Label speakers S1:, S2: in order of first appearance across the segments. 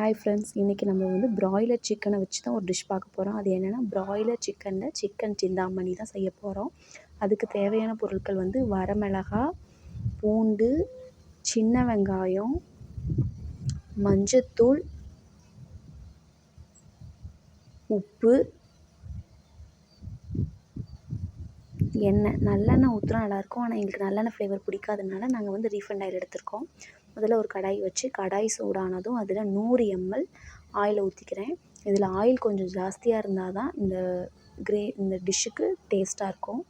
S1: Hi friends இன்றைக்கி நம்ம வந்து ப்ராய்லர் சிக்கனை வச்சு தான் ஒரு டிஷ் பார்க்க போகிறோம் அது என்னென்னா ப்ராய்லர் சிக்கனில் சிக்கன் சிந்தாமணி தான் செய்ய போகிறோம் அதுக்கு தேவையான பொருட்கள் வந்து வரமிளகா பூண்டு சின்ன வெங்காயம் மஞ்சத்தூள் உப்பு எண்ணெய். நல்லெண்ணெய் ஊற்றுனா நல்லாயிருக்கும் ஆனால் எங்களுக்கு நல்லெண்ணெய் ஃப்ளேவர் பிடிக்காதனால நாங்கள் வந்து ரீஃபண்ட் ஆயில் எடுத்திருக்கோம். முதல்ல ஒரு கடாய் வச்சு கடாய் சூடானதும் அதில் நூறு எம்எல் ஆயில் ஊற்றிக்கிறேன் இதில் ஆயில் கொஞ்சம் ஜாஸ்தியாக இருந்தால் தான் இந்த கிரே இந்த டிஷ்ஷுக்கு டேஸ்ட்டாக இருக்கும்.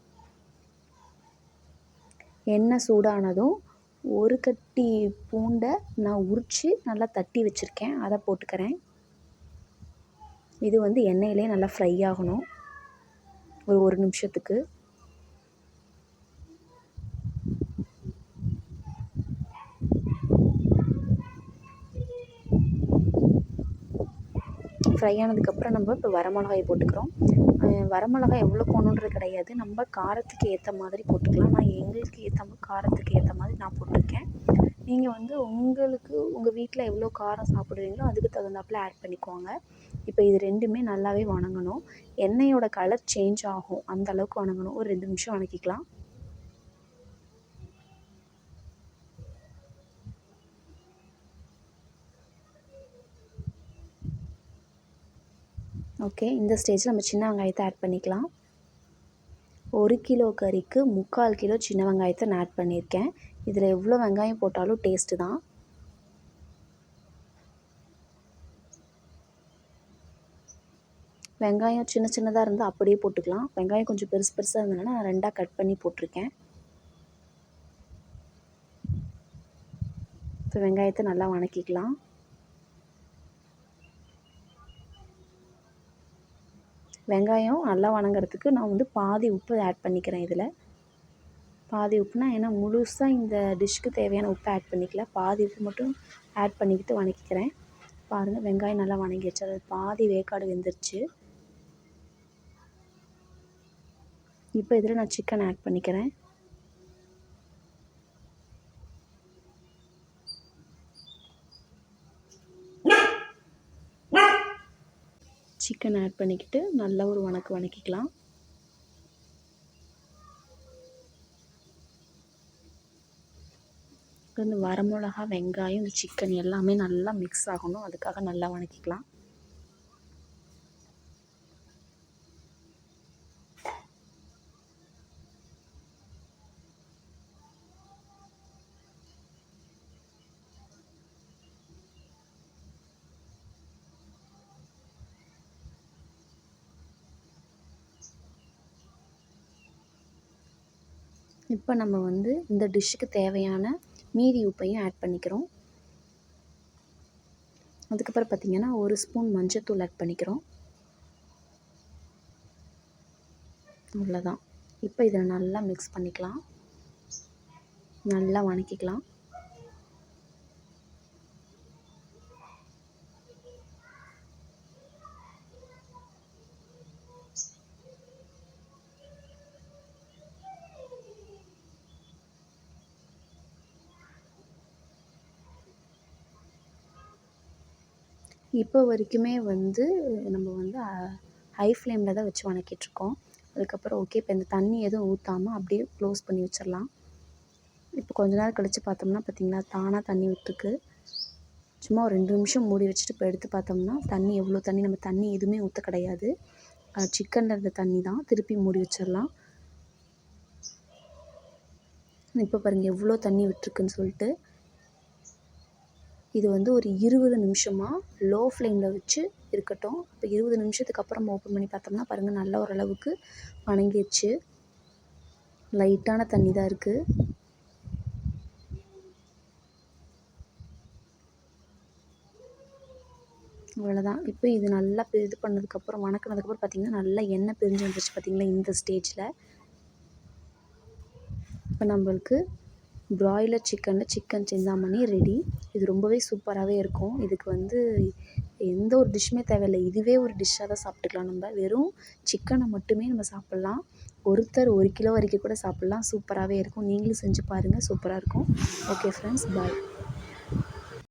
S1: எண்ணெய் சூடானதும் ஒரு கட்டி பூண்டை நான் உரித்து நல்லா தட்டி வச்சுருக்கேன். அதை போட்டுக்கிறேன். இது வந்து எண்ணெயிலே நல்லா ஃப்ரை ஆகணும். ஒரு ஒரு நிமிஷத்துக்கு. ஃப்ரை ஆனதுக்கப்புறம் நம்ம இப்போ வரமிளகாய் போட்டுக்கிறோம். வரமிளகாய் எவ்வளோ போடணுன்றது கிடையாது. நம்ம காரத்துக்கு ஏற்ற மாதிரி போட்டுக்கலாம். நான் எங்களுக்கு ஏற்ற மாதிரி காரத்துக்கு ஏற்ற மாதிரி நான் போட்டிருக்கேன். நீங்கள் வந்து உங்களுக்கு உங்கள் வீட்டில் எவ்வளோ காரம் சாப்பிடுவீங்களோ அதுக்கு தகுந்தாப்பில் ஆட் பண்ணிக்கோங்க. இப்போ இது ரெண்டுமே நல்லாவே வணங்கணும். எண்ணெயோட கலர் சேஞ்ச் ஆகும். அந்த அளவுக்கு வணங்கணும். ஒரு ரெண்டு நிமிஷம் வணக்கிக்கலாம். ஓகே இந்த ஸ்டேஜில் நம்ம சின்ன வெங்காயத்தை ஆட் பண்ணிக்கலாம். ஒரு கிலோ கறிக்கு முக்கால் கிலோ சின்ன வெங்காயத்தை நான் ஆட் பண்ணியிருக்கேன். இதில் எவ்வளோ வெங்காயம் போட்டாலும் டேஸ்ட்டு தான். வெங்காயம் சின்ன சின்னதாக இருந்தால் அப்படியே போட்டுக்கலாம். வெங்காயம் கொஞ்சம் பெருசு பெருசாக இருந்ததுனால நான் ரெண்டாக கட் பண்ணி போட்டிருக்கேன். இப்போ வெங்காயத்தை நல்லா வணக்கிக்கலாம். வெங்காயம் நல்லா வணங்குறதுக்கு நான் வந்து பாதி உப்பு ஆட் பண்ணிக்கிறேன் இதில். பாதி உப்புனா ஏன்னா முழுசாக இந்த டிஷ்க்கு தேவையான உப்பு ஆட் பண்ணிக்கல. பாதி உப்பு மட்டும் ஆட் பண்ணிக்கிட்டு வணக்கிக்கிறேன். பாருங்கள் வெங்காயம் நல்லா வணங்கிடுச்சு. அது பாதி வேக்காடு வெந்துருச்சு. இப்போ இதில் நான் சிக்கன் ஆட் பண்ணிக்கிறேன். சிக்கன் ஆட் பண்ணிக்கிட்டு நல்லா ஒரு வணக்கு வணக்கிக்கலாம். இந்த வரமிளகா வெங்காயம் இந்த சிக்கன் எல்லாமே நல்லா மிக்ஸ் ஆகணும். அதுக்காக நல்லா வணக்கிக்கலாம். இப்போ நம்ம வந்து இந்த டிஷ்ஷுக்கு தேவையான மீதி உப்பையும் ஆட் பண்ணிக்கிறோம். அதுக்கப்புறம் பார்த்திங்கன்னா ஒரு ஸ்பூன் மஞ்சத்தூள் ஆட் பண்ணிக்கிறோம். அவ்வளோதான் இப்போ இதை நல்லா மிக்ஸ் பண்ணிக்கலாம். நல்லா வணக்கிக்கலாம். இப்போ வரைக்குமே வந்து நம்ம வந்து ஹை ஃப்ளேமில் தான் வச்சு வணக்கிட்டுருக்கோம். அதுக்கப்புறம் ஓகே இப்போ இந்த தண்ணி எதுவும் ஊற்றாம அப்படியே க்ளோஸ் பண்ணி வச்சிடலாம். இப்போ கொஞ்ச நேரம் கழித்து பார்த்தோம்னா பார்த்திங்களா தானாக தண்ணி விட்டுருக்கு. சும்மா ஒரு ரெண்டு நிமிஷம் மூடி வச்சுட்டு இப்போ எடுத்து பார்த்தோம்னா தண்ணி எவ்வளோ தண்ணி நம்ம தண்ணி எதுவுமே ஊற்ற கிடையாது. சிக்கனில் இருந்த தண்ணி தான். திருப்பி மூடி வச்சிடலாம். இப்போ பாருங்கள் எவ்வளோ தண்ணி விட்டுருக்குன்னு சொல்லிட்டு இது வந்து ஒரு இருபது நிமிஷமாக லோ ஃப்ளேமில் வச்சு இருக்கட்டும். இப்போ இருபது நிமிஷத்துக்கு அப்புறம் ஓப்பன் பண்ணி பார்த்தோம்னா பாருங்கள் நல்ல ஓரளவுக்கு வணங்கிடுச்சு லைட்டான தண்ணி தான் இருக்குது அவ்வளோதான் இப்போ இது நல்லா இது பண்ணதுக்கப்புறம் வணக்கினதுக்கப்புறம் பார்த்திங்கன்னா நல்லா எண்ணெய் பிரிஞ்சு வந்துருச்சு பார்த்திங்களா இந்த ஸ்டேஜில் இப்போ நம்மளுக்கு ப்ராய்லர் சிக்கனில் சிக்கன் சிந்தாமணி ரெடி இது ரொம்பவே சூப்பராகவே இருக்கும். இதுக்கு வந்து எந்த ஒரு டிஷ்ஷுமே தேவையில்லை. இதுவே ஒரு டிஷ்ஷாக தான் சாப்பிட்டுக்கலாம் நம்ம. வெறும் சிக்கனை மட்டுமே நம்ம சாப்பிட்லாம். ஒருத்தர் ஒரு கிலோ வரைக்கும் கூட சாப்பிட்லாம். சூப்பராகவே இருக்கும். நீங்களும் செஞ்சு பாருங்கள் சூப்பராக இருக்கும். Okay friends bye